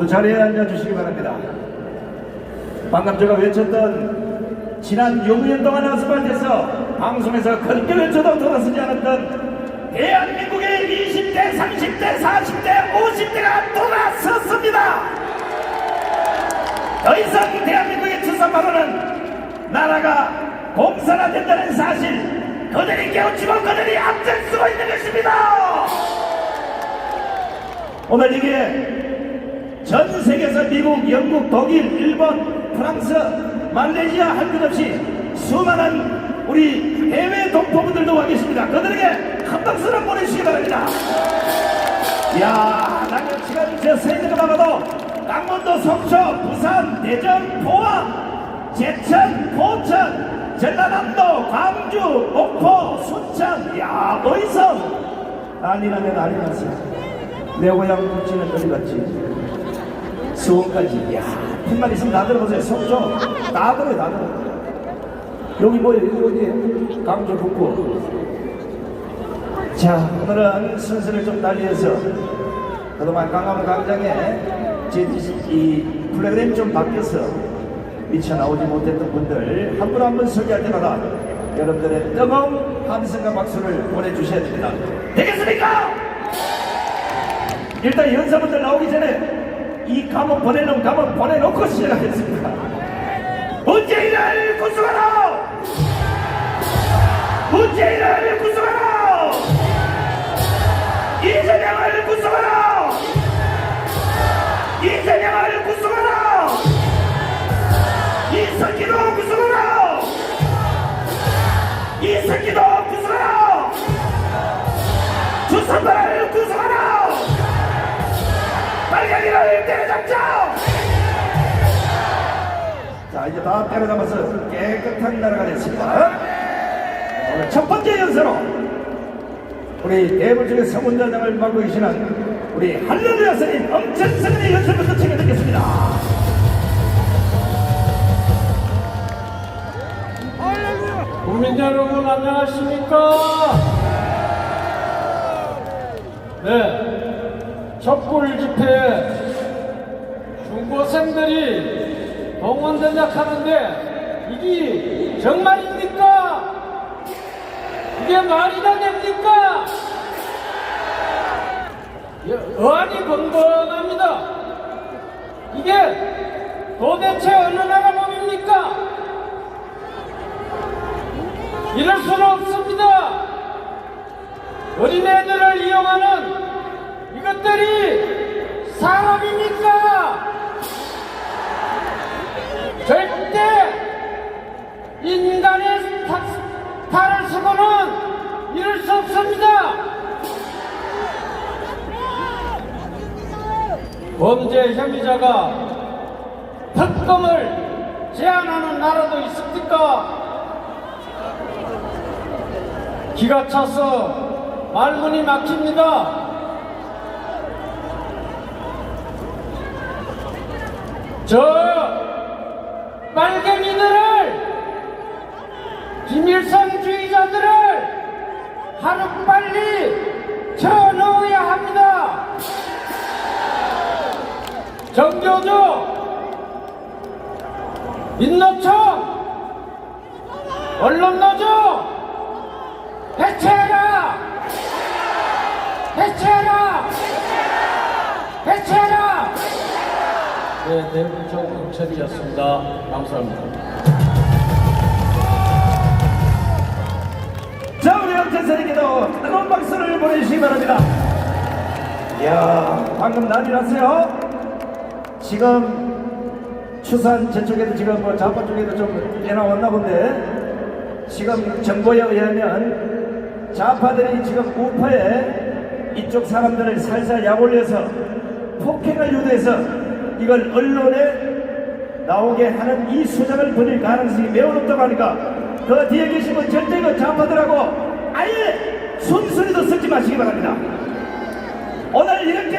모두 자리에 앉아주시기 바랍니다. 방금 제가 외쳤던 지난 6년 동안 아스팔트에서 방송에서 그렇게 외쳐도 돌아서지 않았던 대한민국의 20대, 30대, 40대, 50대가 돌아섰습니다. 더 이상 대한민국의 추산바로는 나라가 공산화 된다는 사실 그들이 깨우치고 그들이 앞설 수고 있는 것입니다. 오늘 이게 전 세계에서 미국, 영국, 독일, 일본, 프랑스, 말레이시아 할 것 없이 수많은 우리 해외 동포분들도 와 계십니다. 그들에게 큰 박수를 보내주시기 바랍니다. 이야, 나는 지금 저 세계가 봐도 강원도 속초, 부산, 대전, 포항, 제천, 포천, 전라남도, 광주, 목포, 순천, 야, 의성 난리나면 난리 났어요. 내 고향 국지는 어디 갔지? 수원까지, 야, 핀만 있으면 다 들어보세요. 속초, 다 들어요, 다 들어요. 여기 뭐예요? 여기 어디? 강주 북구. 자, 오늘은 순서를 좀 달리해서 그동안 강화문 광장에 제이 프로그램이 좀 바뀌어서 미처 나오지 못했던 분들 한 분 한 분 소개할 때마다 여러분들의 뜨거운 함성과 박수를 보내주셔야 됩니다. 되겠습니까? 일단 연사분들 나오기 전에 이 감옥 보내놓은 감옥 보내놓고 시작하겠습니다. 문재인을 구속하라! 문재인을 구속하라! 이재명을 구속하라! 이재명을 구속하라! 이석기도 구속하라! 이석기도 구속하라! 주선발을 구속하라! 빨갱이를 때려잡자! 자 이제 다 때려잡아서 깨끗한 나라가 됐습니다. 오늘 첫 번째 연서로 우리 대불중의 성운전장을 맡고 계시는 우리 할렐루야 스님 엄천스님의 연설부터 챙겨 듣겠습니다. 국민 여러분 안녕하십니까? 네, 촛불 집회에 중고생들이 동원전략하는데 이게 정말입니까? 이게 말이나 됩니까? 예, 어안이 건건합니다. 이게 도대체 어느 나라 법입니까? 이럴 수는 없습니다. 어린애들을 이용하는 이 것들이 사람입니까? 절대 인간의 타- 탈을 쓰고는 이럴 수 없습니다. 범죄 혐의자가 특검을 제한하는 나라도 있습니까? 기가 차서 말문이 막힙니다. 저 빨갱이들을 김일성주의자들을 하루빨리 쳐넣어야 합니다. 정교조 민노총 언론노조 해체해라! 해체해라! 해체해라! 네, 대부총 응천이었습니다. 감사합니다. 자 우리 엄천스님께도 뜨거운 박수를 보내주시기 바랍니다. 이야 방금 난리 났어요. 지금 추산 저쪽에도 지금 뭐 좌파 쪽에도 좀 내나왔나 본데 지금 정보에 의하면 좌파들이 지금 우파에 이쪽 사람들을 살살 약올려서 폭행을 유도해서 이걸 언론에 나오게 하는 이 수작을 벌일 가능성이 매우 높다고 하니까 그 뒤에 계신 분 절대 그 좌파들하고 아예 순순히도 쓰지 마시기 바랍니다. 오늘 이렇게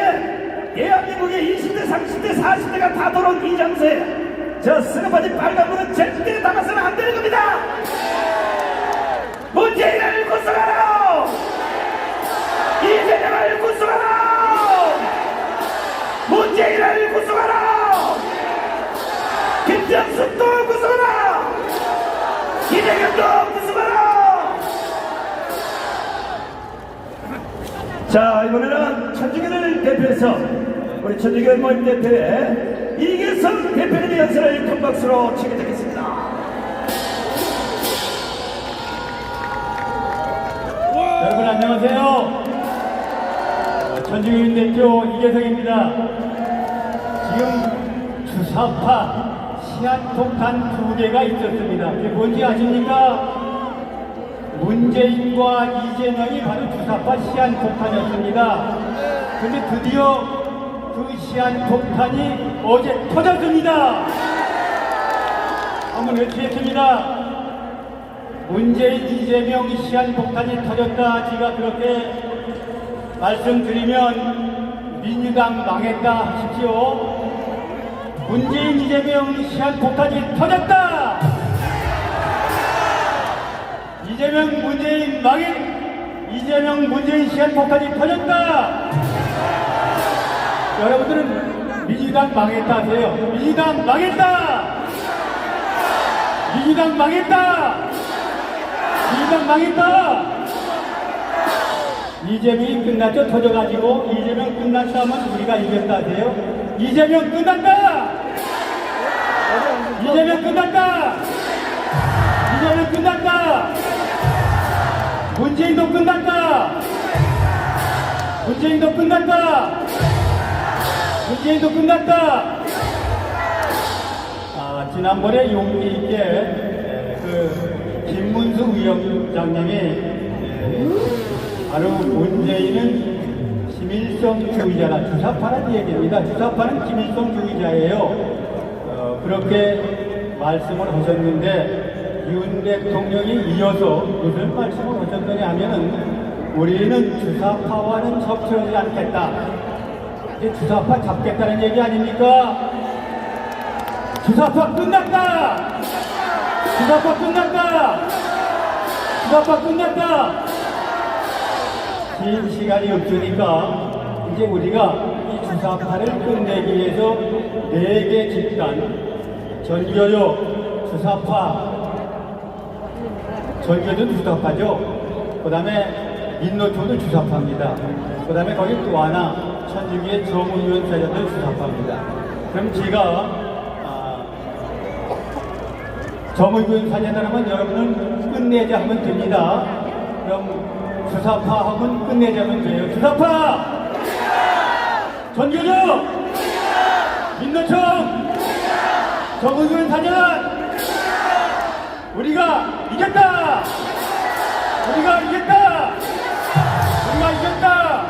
대한민국의 20대, 30대, 40대가 다 돌아온 이 장소에 저 스급빠진 빨간 불은 절대 담아서는 안 되는 겁니다. 문재인을 구속하라! 이재명을 구속하라! 문재인을 구속하라! 김정숙도 구속하라 이재명도 구속하라 자 이번에는 천주교를 대표해서 우리 천주교 모임 대표의 이계성 대표님의 연설을 큰 박수로 치게 되겠습니다 여러분 안녕하세요. 어, 전주교인 대표 이계성입니다. 지금 주사파 시한 폭탄 두 개가 있었습니다. 그게 뭔지 아십니까? 문재인과 이재명이 바로 주사파 시한 폭탄이었습니다. 근데 드디어 그 시한 폭탄이 어제 터졌습니다. 한번 외치겠습니다. 문재인 이재명 시한 폭탄이 터졌다 제가 그렇게 말씀드리면 민주당 망했다 하십시오 문재인 이재명 시한 폭탄이 터졌다 이재명 문재인 망했 이재명 문재인 시한 폭탄이 터졌다 여러분들은 민주당 망했다 하세요 민주당 망했다 민주당 망했다 민주당 망했다! 이재명이 끝났죠? 터져가지고 이재명 끝났다 하면 우리가 이겼다 하세요? 이재명 끝났다! 이재명 끝났다! 이재명 끝났다! 문재인도 끝났다! 문재인도 끝났다! 문재인도 끝났다! 아, 지난번에 용기 있게 에, 그 김문수 위원장님이 에, 바로 문재인은 김일성 주의자다 주사파라는 얘기입니다. 주사파는 김일성 주의자예요. 어, 그렇게 말씀을 하셨는데 윤 대통령이 이어서 무슨 말씀을 하셨더니 하면은 우리는 주사파와는 섭취하지 않겠다. 이제 주사파 잡겠다는 얘기 아닙니까? 주사파 끝났다! 주사파 끝났다! 주사파 끝났다! 긴 시간이 없으니까 이제 우리가 이 주사파를 끝내기 위해서 네 개 집단 전교조 주사파 전교도 주사파죠. 그 다음에 민노총도 주사파입니다. 그 다음에 거기 또 하나 천주교의 정의원 사자도 주사파입니다. 그럼 제가 아, 정의군 사제단하면 여러분은 끝내자 하면 됩니다. 그럼 주사파 하면 끝내자 하면 돼요. 주사파! 전교조! 민노총! 정의군 사제단! 우리가 이겼다! 우리가 이겼다! 우리가 이겼다!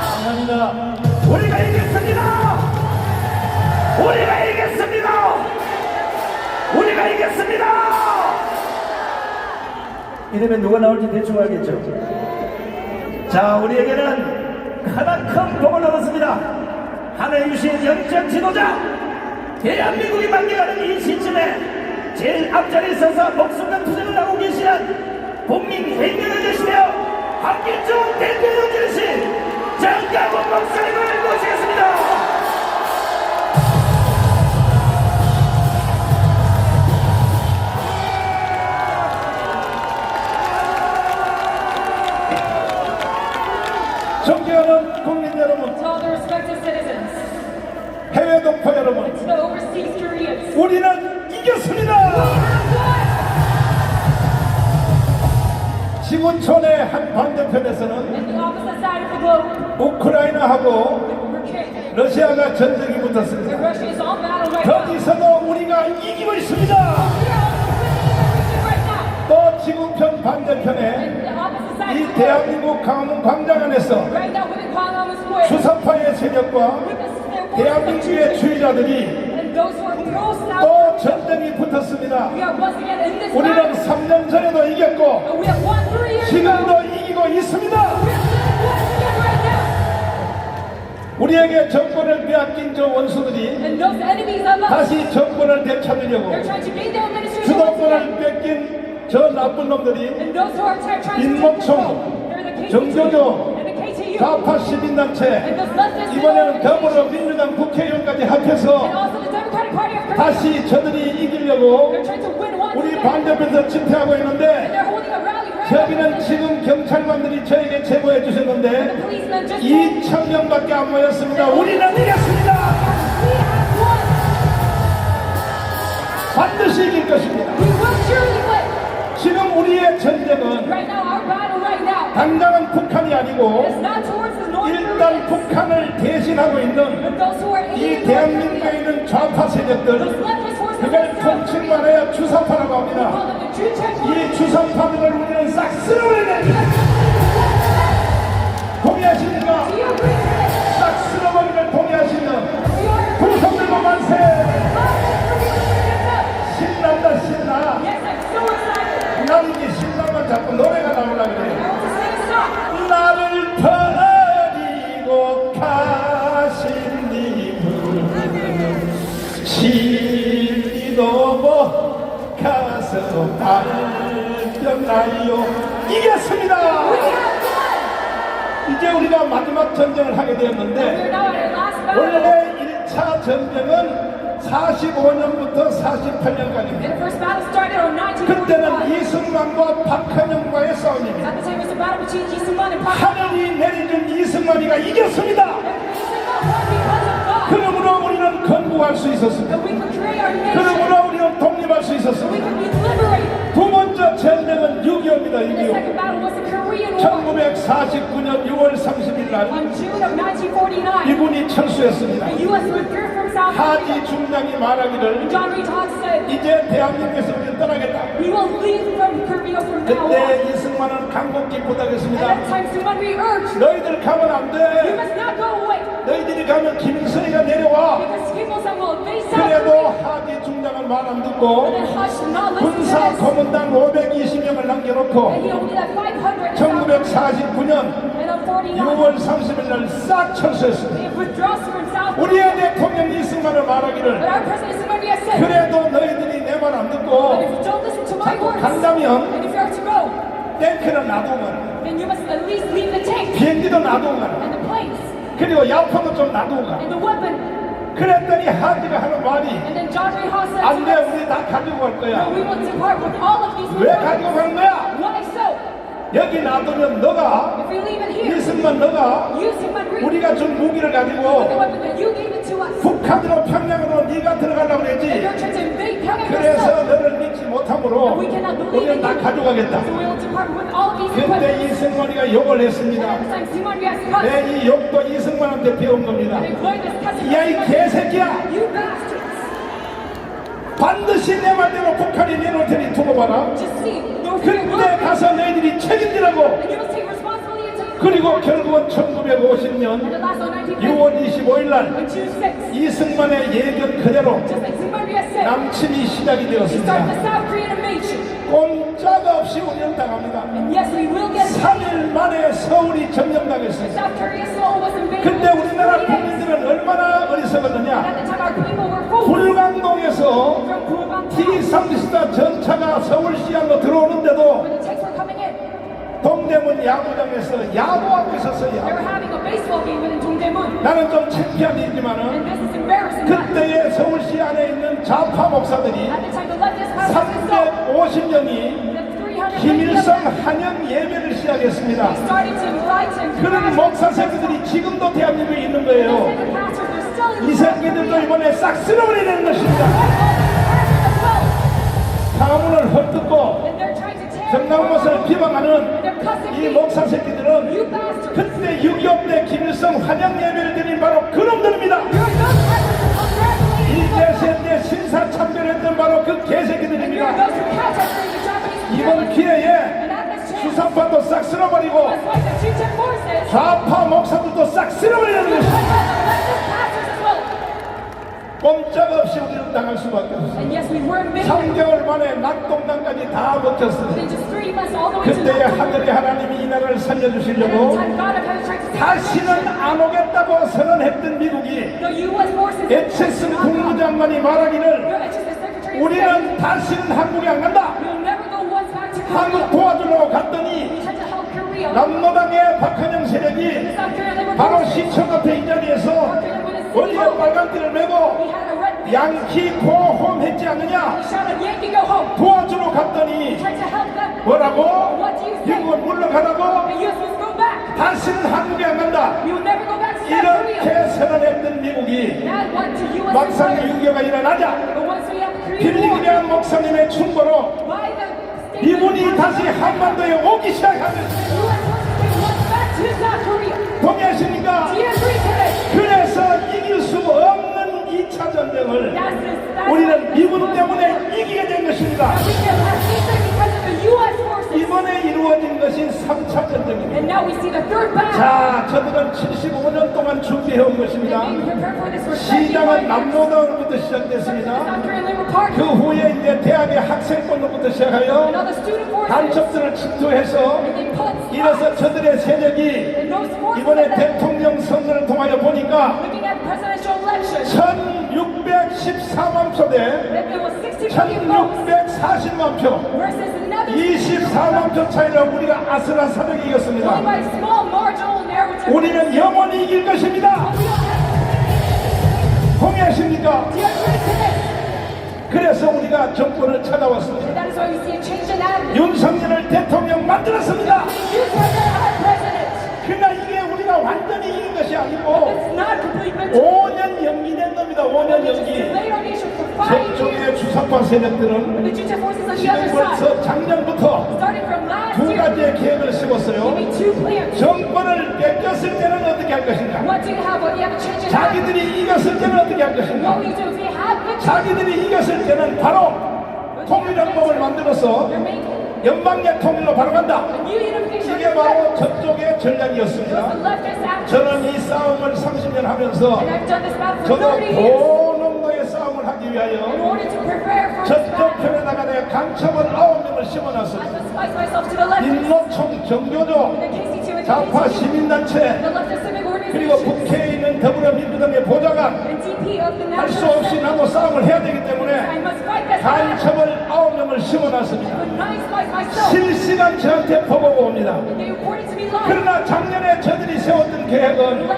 감사합니다. 우리가 이겼습니다 우리가 이겼습니다 우리가 이겼습니다 이러면 누가 나올지 대충 알겠죠 자 우리에게는 가장 큰 복을 얻었습니다 하늘 주신 영적 지도자 대한민국이 만개가는 이 시점에 제일 앞자리에 서서 목숨과 투쟁을 하고 계시는 국민 행렬을 계시며 한길중 대표를 지르신 정가국 목사님을 모시겠습니다. 존경하는 국민 여러분, To all the respected citizens, 동포 여러분, 우리는 이겼습니다. 지구촌의 한 반대편에서는 우크라이나하고. 러시아가 전쟁이 붙었습니다. 거기서도 우리가 이기고 있습니다. 또 지구편 반대편에 이 대한민국 강원 광장 안에서 수사파의 세력과 대한민국의 주의자들이 또 전쟁이 붙었습니다. 우리는 battle. 3년 전에도 이겼고. 지금도 이기고 있습니다. 우리에게 정권을 빼앗긴 저 원수들이 다시 정권을 되찾으려고. 주도권을 뺏긴 저 나쁜 놈들이 KTU 정교조. 좌파 시민단체 이번에는 더불어민주당 국회의원까지 합해서 다시 저들이 이기려고 우리. 반대편에서 집회하고 있는데 저기는. 지금 경찰관들이 저에게 제보해 주셨는데 policemen just told 2천 명밖에 안 모였습니다. 우리는 이겼습니다. 반드시 이길 것입니다. 지금 우리의 전쟁은 당장은 북한이 아니고 is not towards the North 일단 Koreans, 북한을 대신하고 있는 이 대한민국에. 있는 좌파 세력들 그걸 통칭만. 해야 주사파라고 We 합니다. 이 주사파들을 우리는 싹 쓸어버려야 됩니다. 동의하십니까? 싹 쓸어버리를 동의하시면 동성들과 만세! 신난다 신나! Excited. 남기 신나면 자꾸 노래가 나오려 I 그래요. want to sing a song. 나를 버 가서 발견하여 이겼습니다. 이제 우리가 마지막 전쟁을 하게 되었는데. 원래 1차 전쟁은 45년부터 48년까지입니다. And the first battle started on 그때는 1945. 이승만과 박헌영과의 싸움입니다. 하늘이 내려준 이승만이가 이겼습니다. 그러므로 우리는 건국할 수 있었습니다. 그러므로 우리는 독립할 수 We 있었습니다. could be liberated. 두 번째 전쟁은 6.25입니다. And the 6.25. second battle was the Korean War. 1949년 6월 30일 날 On June of 1949, 미군이 철수했습니다. 하지 중장이 말하기를 이제 대한민국에서 우리는 떠나겠다. 그때 이승만은 we urged, 너희들 가면 안 돼. 너희들이 가면 김일성이가 내려와. 그래도. 하지 중장은 말 안 듣고 군사. 고문단 520명을 남겨놓고 And he only had 500 in South Korea. 1949년 And on 49, 6월 30일 날 싹 철수했습니다. 우리의 대통령 이승만을 말하기를 그래도 너희들이 내 말 안 듣고 words, 간다면 the tank 비행기도 놔두거라 and the planes 그리고 야포도 좀 and the weapon. 그랬더니 하지가 하는 말이 And then John Ray Haas said, 안 to 돼 us, 우리 다 가지고 갈 "No, 거야 we will depart with all of these 왜 가지고. 가는 거야 Why so? 여기 놔두면 너가 If we leave it here, 이승만 너가 using my green, 우리가 준 무기를 the 가지고 weapon that you gave it to us, 북한으로 평양으로 네가 들어가려고 그랬지 Pyongyang 그래서 너를 믿지 못함으로 우리는 다. 가져가겠다 weapons. 이승만이가 욕을 했습니다. 내 이 욕도 이승만한테 배운 겁니다. 야 이 개새끼야 You bastards! 반드시 내 말대로 북한이 내놓을 테니 두고 봐라 그때 가서 너희들이 책임지라고 그리고 결국은 And 1950년 the last on 1950, 6월 25일 날 on June 6th, 이승만의 예견 그대로 남침이 시작이 되었습니다 invasion. 꼼짝 없이 운영당합니다 And yes, we will get 3일 만에 서울이 점령당했습니다 그때 우리나라. 국민들은 얼마나 어리석었느냐. 불광동에서 From Kurban T-34 전차가 서울시향으로 들어오는데도 when the tanks were coming in, 동대문 야구장에서 야구하고 있었어요. were having a baseball game within Dongdaemun. 나는 좀 창피한 일이지만은 And this is embarrassing. but 그때의 서울시 안에 있는 좌파 목사들이 At the time, the leftist pastors in Seoul, 350명이 the 300 김일성 한영 예배를 시작했습니다. started to invite him to 그런. 목사 새끼들이 지금도 대한민국에 있는 거예요. second pastors are still in 이 새끼들도 Korea. 이번에 싹 쓸어버려야 되는 것입니다. As well. 가문을 헐뜯고 비방하는 they're cussing 이. 목사 새끼들은. 그때 6.25 때 김일성 환영 예배를 드린 바로 그놈들입니다. You're those pastors who congratulate 이 you. 대세 때 신사참배했던 바로 그 개새끼들입니다. 이번. 기회에 수사파도 싹 쓸어버리고 좌파 목사들도 싹 쓸어버리는 것입니다. like the leftist pastors as well. 꼼짝없이 우리는 당할 수밖에 yes, we invaded. 3개월 만에 낙동강까지 다 North Korea. 하늘의 하나님이 이 나라를 살려주시려고 다시는 안 오겠다고 선언했던 미국이. 에체슨. 국무장관이 말하기를 우리는 다시는 한국에 안 간다. 한국 도와주려고 갔더니. 남노당의 박한영 세력이 바로. 시청 앞에 이 자리에서 어디에 hall. 빨간 띠를 메고 양키 고 했지 않느냐? 도와주러 갔더니. 뭐라고? 미국은 물러가라고? 다시는 한국에 안 간다. 이렇게 선언했던 미국이. 막상. 유교가 일어나자 But once we have Korean 빌리 war, 그레한 목사님의 충고로 이분이 다시 한반도에 오기 Korea. 동의하십니까? 이길 수 없는 2차 전쟁을 우리는 미군 때문에 이기게 된 것입니다. 이번에 이루어진 것이 3차 전쟁입니다. And now we see the third battle. 자, 저들은 75년 동안 준비해온 것입니다. Being prepared for this for 70 시장은 years. 남로당으로부터 시작됐습니다. Party. 그 후에 이제 대학의 학생권로부터 시작하여 Now the student forces. 간첩들을 침투해서 And they put 이래서 저들의 세력이 and those forces 이번에 대통령 선거를 통하여 보니까 looking at presidential election. 1614만 표대 That it was 60 million votes 1640만 표 versus another 24만 표 차이로 우리가 아슬아슬하게 이겼습니다. 우리는 영원히 이길 것입니다. 동의하십니까? 그래서 우리가 정권을 찾아왔습니다. 윤석열을 대통령 만들었습니다. You president our president. 그러나 이게 우리가 완전히 이긴 것이 아니고 It's not complete victory. 5년 연기된 겁니다. 5년 We just 연기. 저쪽의 주사파 세력들은 지금 벌써 작년부터 두 가지의 계획을 세웠어요. 정권을 뺏겼을 때는 어떻게 할 것인가? 자기들이 이겼을 때는 어떻게 할 것인가? 자기들이 이겼을 때는 바로 통일연법을 만들어서 연방제 통일로 바로 간다. 이게 바로 저쪽의 전략이었습니다. The leftist action. 저는 이 싸움을 30년 하면서 저도 30 years 고농도의 싸움을 하기 위하여 order to prepare for this 저쪽 battle. 편에다가 내가 강첩을 아홉 명을 I 심어놨습니다. 인노총, 정교조, 좌파 시민단체, 그리고 국회에 더불어민주당의 the 할수 없이. 나도 싸움을 해야 되기 때문에. 간첩을 아홉 명을 심어놨습니다. 실시간 저한테 보고가 옵니다. 그러나 작년에 저들이 세웠던 계획은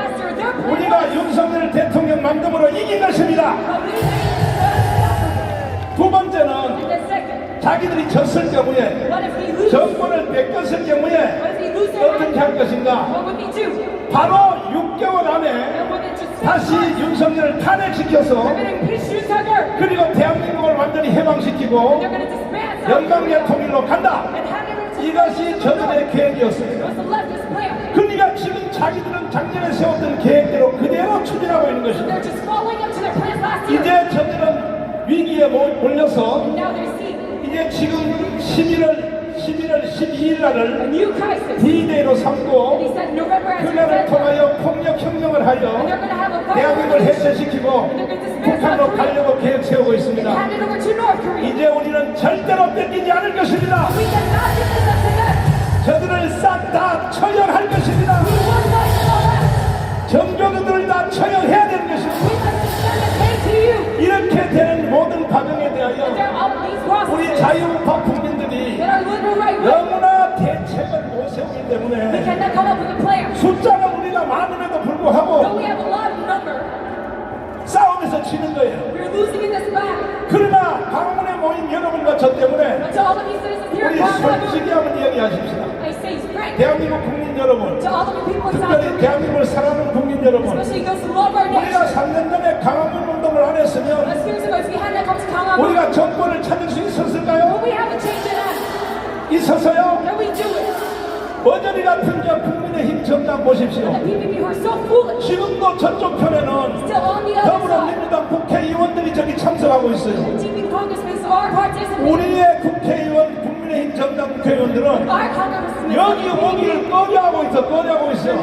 우리가 윤석열 대통령 만듦으로 이긴 것입니다. 두 번째는 자기들이 졌을 경우에? 정권을 뺏겼을 경우에 어떻게 할 것인가? 바로 6개월 안에 다시 윤석열을 탄핵시켜서. 그리고 대한민국을 완전히 해방시키고 Korea 통일로 간다. 이것이 저들의 계획이었습니다. 그러니까 지금 자기들은 작년에 세웠던 계획대로 그대로 추진하고 있는 것입니다. 이제 저들은 위기에 몰- 몰려서 이제 지금 11월 11월 12일 a 날을. D-Day로 삼고 그날을. 통하여 폭력 혁명을 And they're 하여 대한민국을. 해체시키고 북한으로 가려고 계획 세우고 있습니다. 이제 우리는 절대로 뺏기지 않을 것입니다. 저들을 싹 다 처형할 것입니다. 정교도들을 다 처형해야 되는 것입니다. 이렇게 되는 모든 과정에 대하여 치는 거예요. we're losing in this battle. 그러나 방문에 모인 여러분과 저 때문에 But to all of you citizens here 우리 솔직히 한번 이야기하십시다. I say frank. 대한민국 국민 여러분, To all of you people in South 특별히 Korea, 대한민국을 사랑하는 국민 여러분, especially those who love our 우리가 nation. 3년 전에 강화문 운동을 안 했으면 if we had come to. 우리가 정권을 찾을 수 있었을까요? We? 있었어요? Can we do it? 어저리 같은 저 국민의힘 정당 보십시오. 지금도 저쪽 편에는. 더불어민주당 국회의원들이 저기 참석하고 있어요. 우리의 국회의원, 국민의힘 정당 국회의원들은 여기 오기를 꺼려하고 있어, 꺼려하고 있어.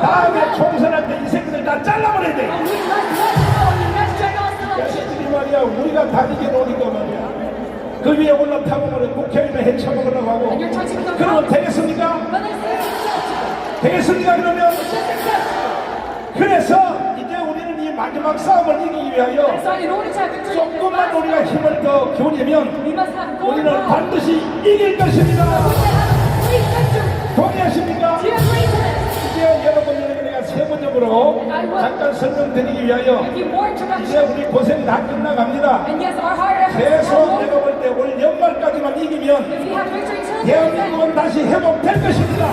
다음에. 총선할 때 이 새끼들 다 잘라버려야 돼. 자식들이 말이야, 우리가 다니게 노니까 말이야. 그 위에 올라타고 말이야, 국회의원을 해쳐먹으려고 하고. 그러면. 되겠습니까? 되겠습니까, 그러면? 그래서 이제 우리는 이 마지막 싸움을 이기기 위하여 조금만 우리가 힘을 더 gold 우리는. 반드시 이길 것입니다. 동의하십니까? 이제 여러분들에게 내가 세부적으로 잠깐 설명드리기 위하여 이제. 우리 고생 다 끝나갑니다. 최소 over. 내가 볼 때 올 연말까지만 이기면 대한민국은 다시 회복될 것입니다.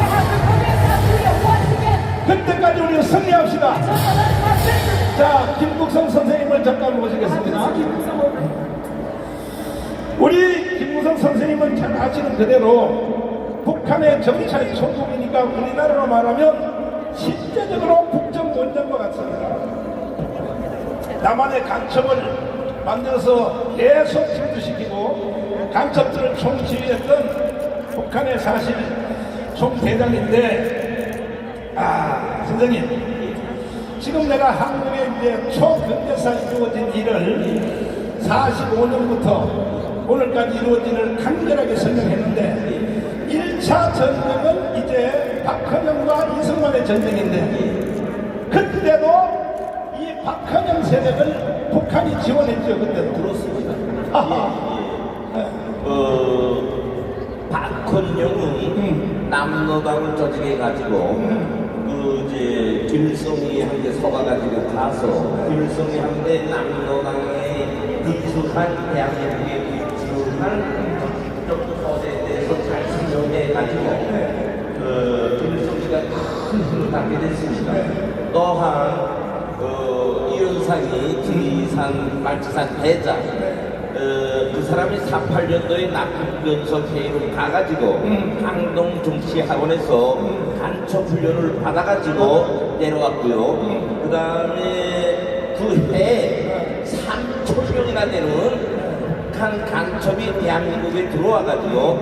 그때까지 우리는 승리합시다. 자, 김국성 선생님을 잠깐 모시겠습니다. 우리 김무성 선생님은 잘 아시는 그대로 북한의 정찰 총국이니까 우리나라로 말하면 실제적으로 국정 원장과 같습니다. 남한의 간첩을 만들어서 계속 침투시키고 간첩들을 총지휘했던 북한의 사실 총대장인데 아 선생님 지금 내가 한국의 이제 초근대사 이루어진 일을 45년부터 오늘까지 이루어진 일을 간결하게 설명했는데 1차 전쟁은 이제 박헌영과 이승만의 전쟁인데 그때도 이 박헌영 세력을 북한이 지원했죠 그때도. 그렇습니다. 어, 박헌영은 남로당을 조직해가지고 그 김일성이 한테 속아가지고 가서 김일성이 한테 남로당의 비수한 대한민국의 비수한 국적 거대에 대해서 잘 설명해가지고 어, 김일성이가 큰 힘을 갖게 됐습니다. 또한 어, 이현상이 지리산 말치산 대장 어, 그 사람이 48년도에 낙국연석 회의로 가가지고 항동 정치학원에서 간첩 훈련을 받아가지고 내려왔고요. 그 다음에 그 해에 3천 명이나 되는 북한 간첩이 대한민국에 들어와가지고